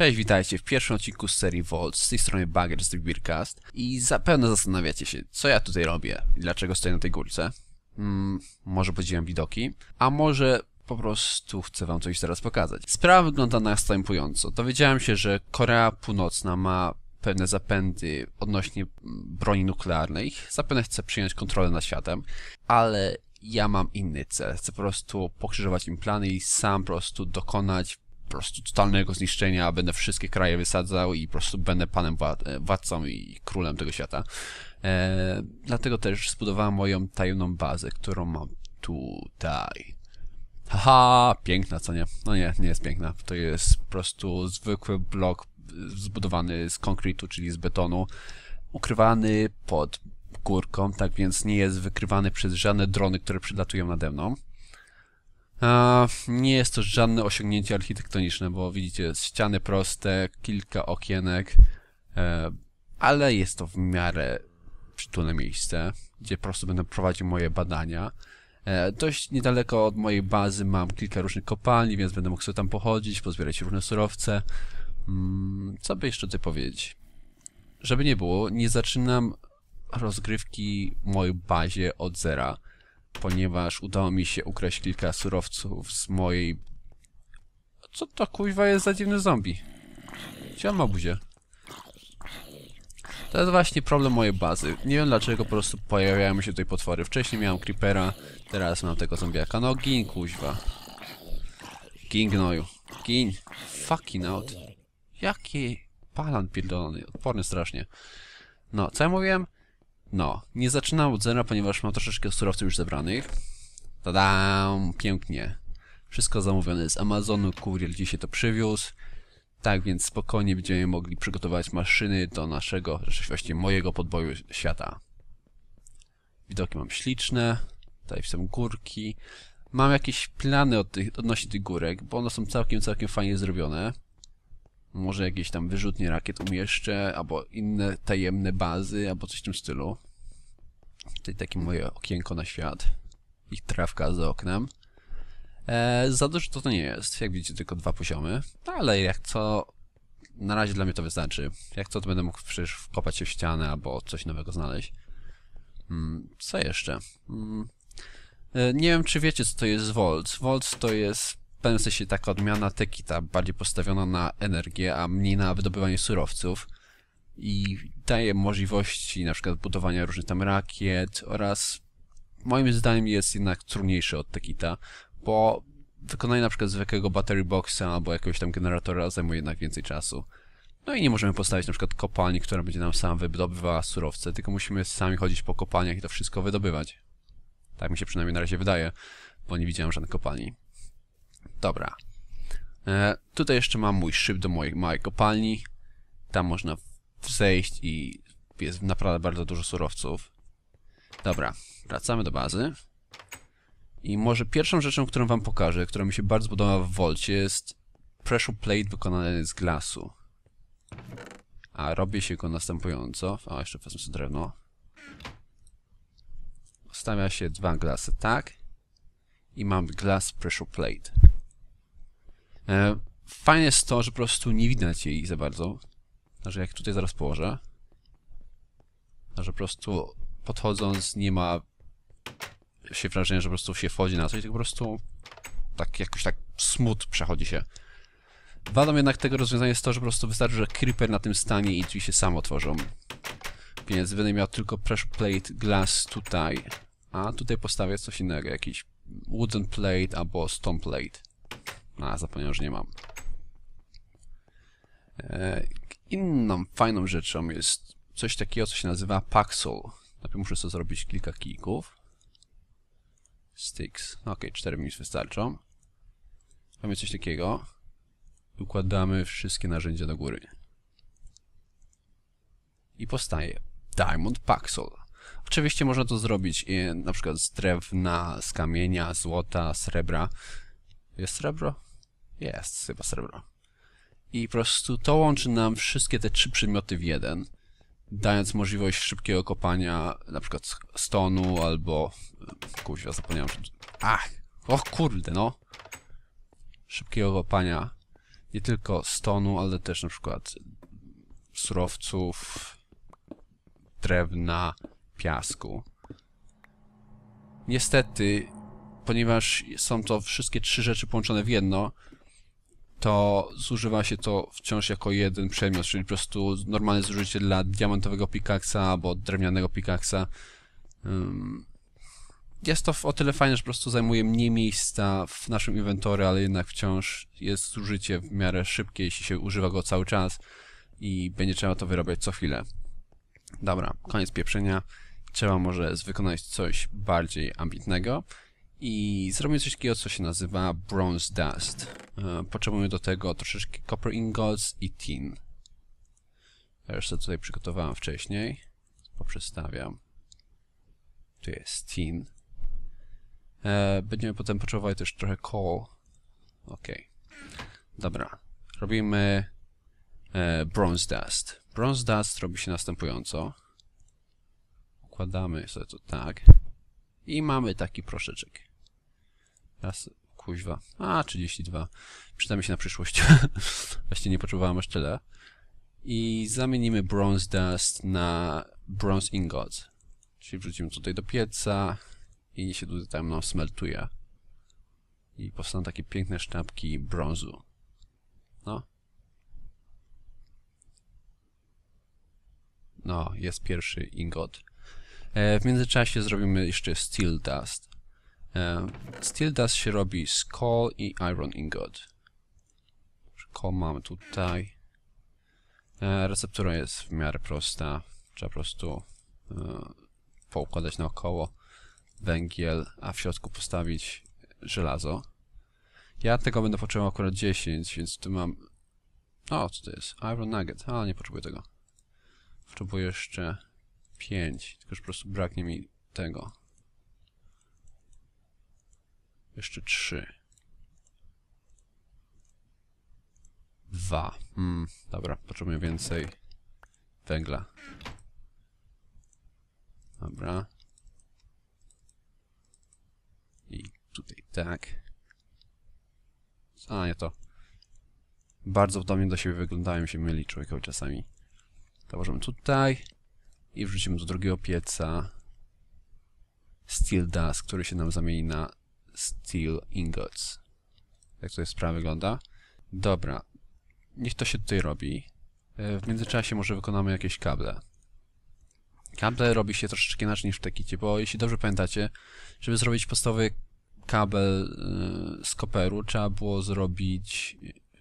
Cześć, witajcie w pierwszym odcinku z serii Vault, z tej strony Bagger z The Beercast i zapewne zastanawiacie się, co ja tutaj robię i dlaczego stoję na tej górce. Hmm, może podziwiam widoki, a może po prostu chcę wam coś teraz pokazać. Sprawa wygląda następująco. Dowiedziałem się, że Korea Północna ma pewne zapędy odnośnie broni nuklearnej. Zapewne chce przyjąć kontrolę nad światem, ale ja mam inny cel. Chcę po prostu pokrzyżować im plany i sam po prostu dokonać po prostu totalnego zniszczenia, będę wszystkie kraje wysadzał i po prostu będę panem władcą i królem tego świata. E, dlatego też zbudowałem moją tajemną bazę, którą mam tutaj. Haha, piękna, co nie? No nie, nie jest piękna. To jest po prostu zwykły blok zbudowany z konkretu, czyli z betonu, ukrywany pod górką, tak więc nie jest wykrywany przez żadne drony, które przylatują nade mną. Nie jest to żadne osiągnięcie architektoniczne, bo widzicie, ściany proste, kilka okienek, e, ale jest to w miarę przytulne miejsce, gdzie po prostu będę prowadził moje badania. E, dość niedaleko od mojej bazy mam kilka różnych kopalni, więc będę mógł sobie tam pochodzić, pozbierać różne surowce. Mm, co by jeszcze tutaj powiedzieć? Żeby nie było, nie zaczynam rozgrywki mojej bazie od zera ponieważ udało mi się ukraść kilka surowców z mojej... Co to kuźwa jest za dziwny zombie? Gdzie on ma buzię? To jest właśnie problem mojej bazy. Nie wiem dlaczego po prostu pojawiają się tutaj potwory. Wcześniej miałem creepera, teraz mam tego zombiaka. No gin kuźwa. Gin gnoju. Gin. Fucking out. Jaki palan pierdolony. Odporny strasznie. No, co ja mówiłem? No, nie zaczynam od zera, ponieważ mam troszeczkę surowców już zebranych. Tadam, pięknie. Wszystko zamówione z Amazonu, kurier dzisiaj to przywiózł. Tak więc spokojnie będziemy mogli przygotować maszyny do naszego, właściwie mojego podboju świata. Widoki mam śliczne. Tutaj są górki. Mam jakieś plany od tych, odnośnie tych górek, bo one są całkiem, całkiem fajnie zrobione. Może jakieś tam wyrzutnie rakiet umieszczę, albo inne tajemne bazy, albo coś w tym stylu. Tutaj takie moje okienko na świat. Ich trawka za oknem. E, za dużo to, to nie jest. Jak widzicie, tylko dwa poziomy. Ale jak co... Na razie dla mnie to wystarczy. Jak co, to będę mógł przecież wkopać się w ścianę, albo coś nowego znaleźć. Hmm, co jeszcze? Hmm. E, nie wiem, czy wiecie, co to jest Volt. Volt to jest w pewnym sensie taka odmiana Tekita, bardziej postawiona na energię, a mniej na wydobywanie surowców i daje możliwości na przykład budowania różnych tam rakiet oraz moim zdaniem jest jednak trudniejszy od Tekita, bo wykonanie na przykład zwykłego battery boxa albo jakiegoś tam generatora zajmuje jednak więcej czasu. No i nie możemy postawić na przykład kopalni, która będzie nam sama wydobywała surowce, tylko musimy sami chodzić po kopalniach i to wszystko wydobywać. Tak mi się przynajmniej na razie wydaje, bo nie widziałem żadnych kopalni. Dobra. E, tutaj jeszcze mam mój szyb do mojej małej kopalni. Tam można zejść i jest naprawdę bardzo dużo surowców. Dobra, wracamy do bazy. I może pierwszą rzeczą, którą wam pokażę, która mi się bardzo podoba w Volcie jest pressure plate wykonany z glasu. A robię się go następująco. A jeszcze wezmę sobie drewno. Stawia się dwa glasy tak. I mam glass pressure plate. E, fajne jest to, że po prostu nie widać jej za bardzo. Że jak tutaj zaraz położę, że po prostu podchodząc nie ma się wrażenia, że po prostu się wchodzi na coś, tylko po prostu tak jakoś tak smut przechodzi się. Wadą jednak tego rozwiązania jest to, że po prostu wystarczy, że creeper na tym stanie i drzwi się samo otworzą. Więc będę miał tylko pressure plate glass tutaj, a tutaj postawię coś innego, jakiś wooden plate albo stone plate. A, zapomniałem, że nie mam. E, inną fajną rzeczą jest coś takiego, co się nazywa Paxel. Najpierw muszę sobie zrobić kilka kijków. Sticks. Ok, 4 mi wystarczą. Mamy coś takiego. Układamy wszystkie narzędzia do góry. I powstaje Diamond Paxel. Oczywiście można to zrobić e, na przykład z drewna, z kamienia, złota, srebra. Jest srebro? Jest, chyba srebro. I po prostu to łączy nam wszystkie te trzy przedmioty w jeden, dając możliwość szybkiego kopania na przykład stonu albo... Kuźwa, zapomniałem, że... Ach! O kurde, no! Szybkiego kopania nie tylko stonu, ale też na przykład surowców, drewna, piasku. Niestety, ponieważ są to wszystkie trzy rzeczy połączone w jedno, to zużywa się to wciąż jako jeden przedmiot, czyli po prostu normalne zużycie dla diamentowego pikaksa albo drewnianego pikaksa. Jest to o tyle fajne, że po prostu zajmuje mniej miejsca w naszym inwentory, ale jednak wciąż jest zużycie w miarę szybkie, jeśli się używa go cały czas i będzie trzeba to wyrabiać co chwilę. Dobra, koniec pieprzenia. Trzeba może wykonać coś bardziej ambitnego i zrobimy coś takiego, co się nazywa Bronze Dust. E, potrzebujemy do tego troszeczkę Copper Ingots i Tin. Sobie tutaj przygotowałem wcześniej. Poprzestawiam. Tu jest Tin. E, będziemy potem potrzebować też trochę coal. Ok. Dobra. Robimy e, Bronze Dust. Bronze Dust robi się następująco. Układamy sobie to tak. I mamy taki proszeczek. Raz, kuźwa. A, 32. Przyda mi się na przyszłość. Właściwie nie potrzebowałem aż tyle. I zamienimy Bronze Dust na Bronze Ingots. Czyli wrzucimy tutaj do pieca i się tutaj tam nam smeltuje. I powstaną takie piękne sztabki brązu. No. No, jest pierwszy ingot. E, w międzyczasie zrobimy jeszcze Steel Dust. Steel Dust się robi z coal i iron ingot. Coal mamy tutaj. E, receptura jest w miarę prosta. Trzeba po prostu e, poukładać naokoło węgiel, a w środku postawić żelazo. Ja tego będę potrzebował akurat 10, więc tu mam... O, co to jest? Iron Nugget. A, nie potrzebuję tego. Potrzebuję jeszcze 5, tylko że po prostu braknie mi tego. Jeszcze 3. 2. Hmm, dobra, potrzebuję więcej węgla. Dobra. I tutaj tak. A, nie to. Bardzo podobnie do siebie wyglądają się myli człowiekowi czasami. Założymy tutaj i wrzucimy do drugiego pieca Steel Dust, który się nam zamieni na Steel Ingots. Jak to jest sprawa wygląda? Dobra. Niech to się tutaj robi. E, w międzyczasie może wykonamy jakieś kable. Kable robi się troszeczkę inaczej niż w Tekicie, bo jeśli dobrze pamiętacie, żeby zrobić podstawowy kabel y, z koperu, trzeba było zrobić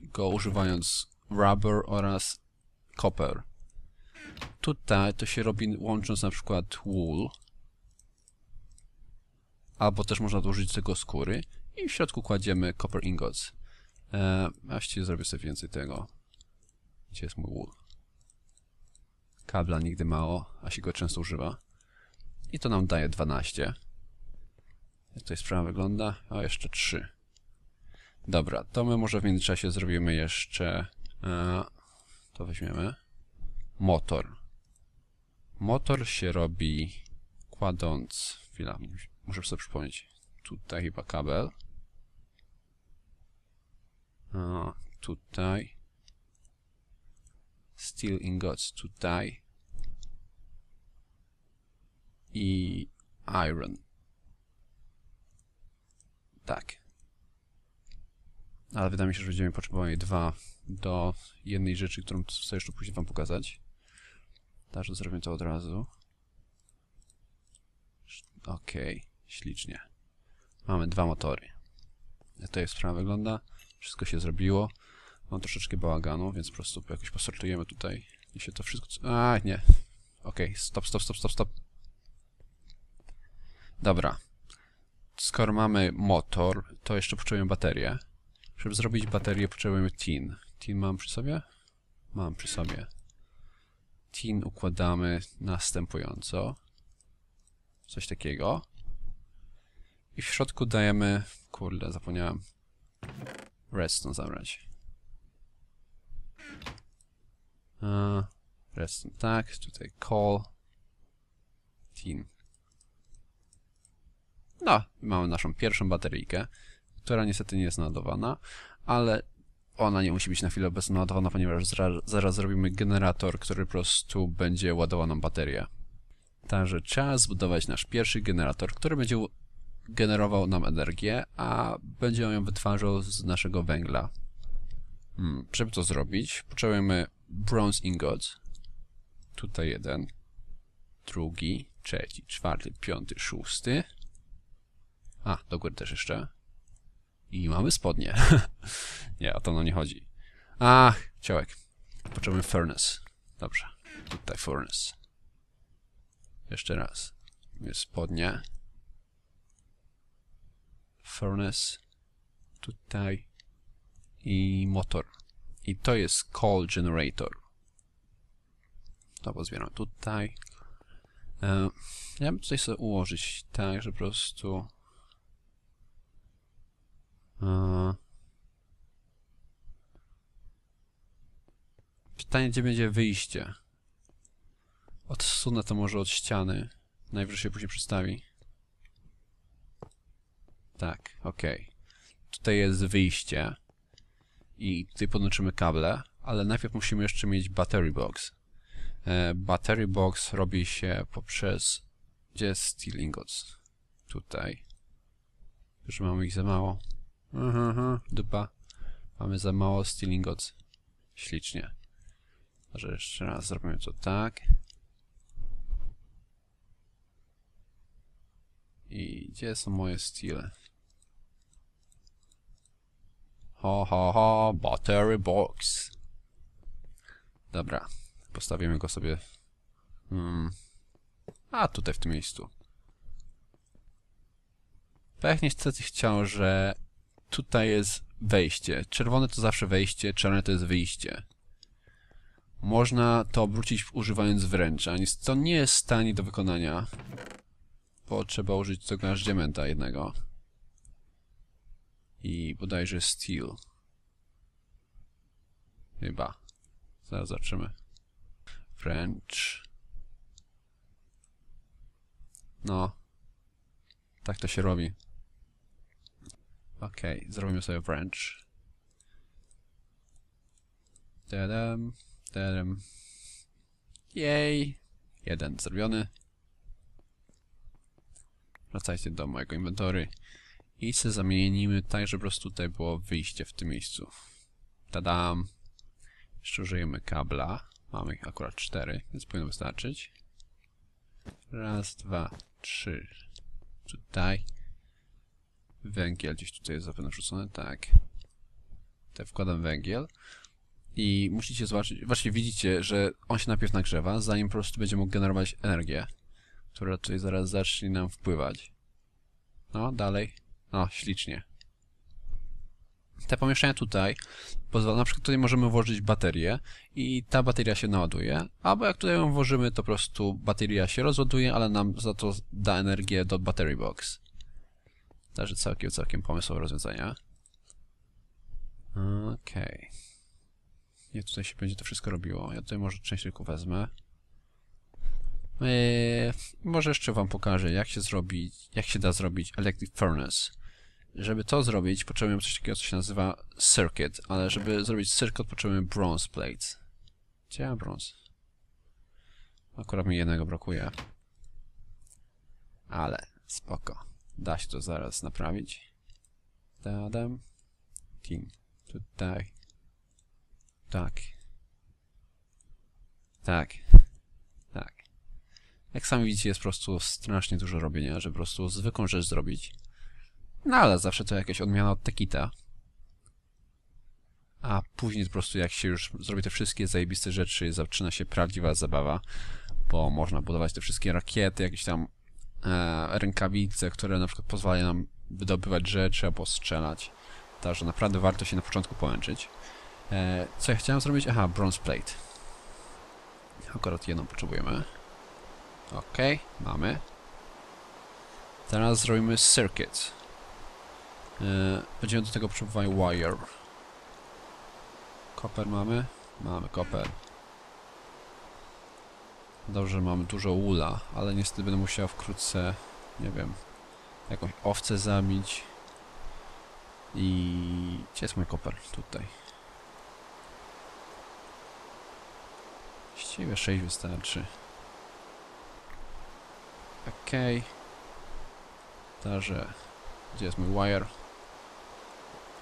go używając rubber oraz copper. Tutaj to się robi łącząc na przykład wool, albo też można użyć tego skóry i w środku kładziemy copper ingots. E, właściwie zrobię sobie więcej tego. Gdzie jest mój wool? Kabla nigdy mało, a się go często używa. I to nam daje 12. Jak tutaj sprawa wygląda? A jeszcze 3. Dobra, to my może w międzyczasie zrobimy jeszcze... E, to weźmiemy. Motor. Motor się robi kładąc... Chwila, muszę sobie przypomnieć. Tutaj chyba kabel. A, tutaj. Steel ingots tutaj. I iron. Tak. Ale wydaje mi się, że będziemy potrzebowali dwa do jednej rzeczy, którą chcę jeszcze później wam pokazać. Także zrobimy to od razu. Okej, okay, ślicznie. Mamy dwa motory. Jak jest sprawa wygląda? Wszystko się zrobiło. Mam troszeczkę bałaganu, więc po prostu jakoś posortujemy tutaj i się to wszystko... A, nie. Okej, okay, stop, stop, stop, stop, stop. Dobra. Skoro mamy motor, to jeszcze potrzebujemy baterię. Żeby zrobić baterię potrzebujemy tin. Tin mam przy sobie? Mam przy sobie. Tin układamy następująco. Coś takiego. I w środku dajemy... Kurde, zapomniałem. Redstone zabrać. Uh, redstone tak, tutaj coal. Tin. No, mamy naszą pierwszą bateryjkę, która niestety nie jest naładowana, ale ona nie musi być na chwilę obecną naładowana, ponieważ zra- zaraz zrobimy generator, który po prostu będzie ładował nam baterię. Także trzeba zbudować nasz pierwszy generator, który będzie generował nam energię, a będzie ją wytwarzał z naszego węgla. Hmm, żeby to zrobić, potrzebujemy bronze ingot. Tutaj jeden, drugi, trzeci, czwarty, piąty, szósty. A, do góry też jeszcze. I mamy spodnie. nie, o to no nie chodzi. Ach, ciołek. Potrzebujemy furnace. Dobrze. Tutaj furnace. Jeszcze raz. Jest spodnie. Furnace. Tutaj. I motor. I to jest coal generator. To pozbieram tutaj. E, ja bym tutaj sobie ułożyć tak, że po prostu... E, Pytanie, gdzie będzie wyjście? Odsunę to może od ściany. Najwyżej się później przedstawi. Tak, okej. Tutaj jest wyjście. I tutaj podłączymy kable, ale najpierw musimy jeszcze mieć battery box. E, battery box robi się poprzez... Gdzie jest steel? Tutaj. Już mamy ich za mało. Mhm, mhm, dupa. Mamy za mało steel. Ślicznie. Może jeszcze raz zrobimy to tak. I gdzie są moje stile? Ho, ho, ho, battery box. Dobra, postawimy go sobie. Hmm. A, tutaj w tym miejscu. Pech niestety chciał, że tutaj jest wejście. Czerwone to zawsze wejście, czarne to jest wyjście. Można to obrócić używając wręcza. Niestety to nie jest tani do wykonania. Bo trzeba użyć tego aż diamenta jednego. I bodajże steel. Chyba. Zaraz zobaczymy. Wręcz. No. Tak to się robi. Okay, zrobimy sobie wręcz. Tadam, tadam. Jej! Jeden zrobiony. Wracajcie do mojego inwentory. I se zamienimy tak, żeby po prostu tutaj było wyjście w tym miejscu. Tadam. Jeszcze użyjemy kabla. Mamy ich akurat cztery, więc powinno wystarczyć. Raz, dwa, trzy. Tutaj. Węgiel gdzieś tutaj jest zapewne wrzucony, tak. Tutaj wkładam węgiel. I musicie zobaczyć, właśnie widzicie, że on się najpierw nagrzewa, zanim po prostu będzie mógł generować energię, która tutaj zaraz zacznie nam wpływać. No, dalej. No, ślicznie. Te pomieszczenia tutaj na przykład tutaj możemy włożyć baterię i ta bateria się naładuje, albo jak tutaj ją włożymy, to po prostu bateria się rozładuje, ale nam za to da energię do battery box. Także całkiem, całkiem pomysłowe rozwiązania. Okej. Okay. Jak tutaj się będzie to wszystko robiło? Ja tutaj może część tylko wezmę. Eee, może jeszcze wam pokażę, jak się zrobić, jak się da zrobić electric furnace. Żeby to zrobić, potrzebujemy coś takiego, co się nazywa circuit, ale żeby zrobić circuit, potrzebujemy bronze plates. Gdzie mam bronze? Akurat mi jednego brakuje. Ale spoko. Da się to zaraz naprawić. Dadam. Ting. Tutaj. Tak. Tak. Tak. Jak sami widzicie, jest po prostu strasznie dużo robienia, żeby po prostu zwykłą rzecz zrobić. No ale zawsze to jakaś odmiana od Tekita. A później po prostu jak się już zrobi te wszystkie zajebiste rzeczy, zaczyna się prawdziwa zabawa, bo można budować te wszystkie rakiety, jakieś tam e, rękawice, które na przykład pozwalają nam wydobywać rzeczy albo strzelać. Także naprawdę warto się na początku połączyć. E, co ja chciałem zrobić? Aha, bronze plate. Akurat jedną potrzebujemy. Ok, mamy. Teraz zrobimy circuit. E, Będziemy do tego potrzebowali wire. Koper mamy? Mamy koper. Dobrze, mamy dużo ula, ale niestety będę musiał wkrótce, nie wiem, jakąś owcę zabić. I... gdzie jest mój koper? Tutaj. Właściwie 6 wystarczy. Okej. Okay. Także... Gdzie jest mój wire?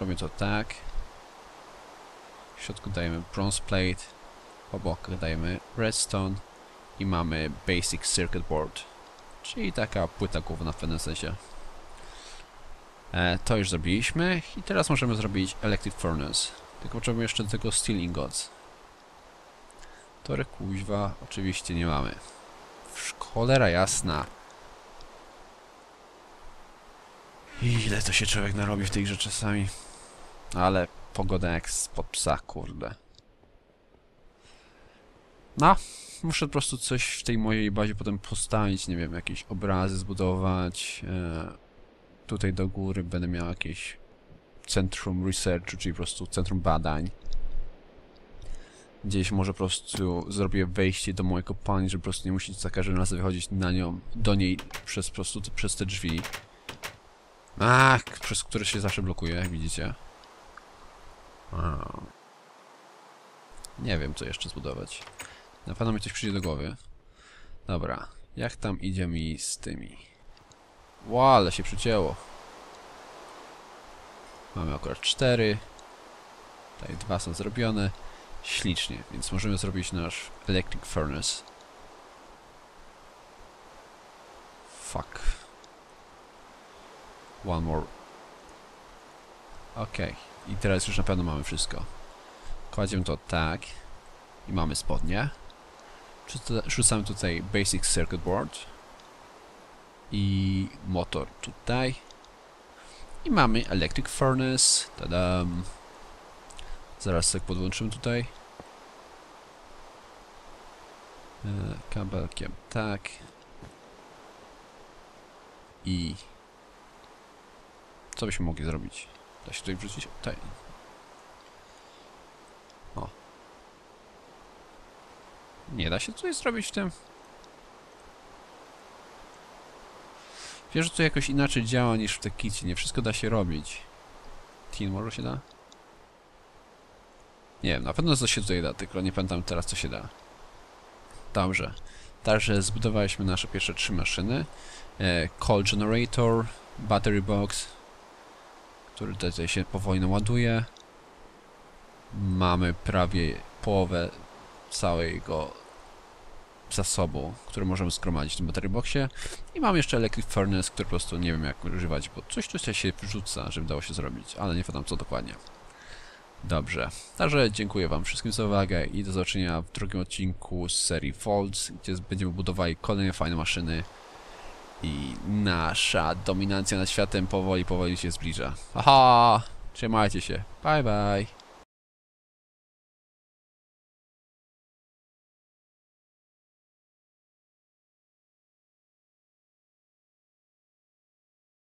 Robię to tak. W środku dajemy bronze plate. Po bokach dajemy redstone. I mamy basic circuit board. Czyli taka płyta główna w pewnym sensie. E, to już zrobiliśmy. I teraz możemy zrobić electric furnace. Tylko potrzebujemy jeszcze tego steel ingots. Tory kuźwa oczywiście nie mamy. Cholera jasna. Ile to się człowiek narobi w tej grze czasami. Ale pogoda jak spod psa, kurde. No, muszę po prostu coś w tej mojej bazie potem postawić, nie wiem, jakieś obrazy zbudować. E, tutaj do góry będę miał jakieś centrum researchu, czyli po prostu centrum badań. Gdzieś może po prostu zrobię wejście do mojej kopalni, żeby po prostu nie musieć za każdym razem wychodzić na nią, do niej przez po prostu przez te drzwi. Ach, przez które się zawsze blokuje, jak widzicie. Nie wiem, co jeszcze zbudować. Na pewno mi coś przyjdzie do głowy. Dobra, jak tam idzie mi z tymi? Ła, ale się przycięło. Mamy akurat cztery. Tutaj dwa są zrobione. Ślicznie, więc możemy zrobić nasz electric furnace. Fuck. One more. Okej. I teraz już na pewno mamy wszystko. Kładziemy to tak. I mamy spodnie. Rzuca- Rzucamy tutaj basic circuit board. I motor tutaj. I mamy electric furnace. Tadam. Zaraz sobie podłączymy tutaj. E, kabelkiem tak. I co byśmy mogli zrobić? Da się tutaj wrzucić? Tutaj. O. Nie da się coś zrobić w tym? Wiesz, że to jakoś inaczej działa niż w Tekicie. Nie wszystko da się robić. Tin może się da? Nie wiem, na pewno co się tutaj da, tylko nie pamiętam teraz co się da. Dobrze. Także zbudowaliśmy nasze pierwsze trzy maszyny. E, call generator, battery box, który tutaj się powoli naładuje. Mamy prawie połowę całego zasobu, który możemy zgromadzić w tym battery boxie. I mam jeszcze electric furnace, który po prostu nie wiem jak używać, bo coś tutaj się wrzuca, żeby dało się zrobić, ale nie pamiętam co dokładnie. Dobrze. Także dziękuję Wam wszystkim za uwagę i do zobaczenia w drugim odcinku z serii Folds, gdzie będziemy budowali kolejne fajne maszyny i nasza dominacja nad światem powoli, powoli się zbliża. Aha! Trzymajcie się. Bye bye.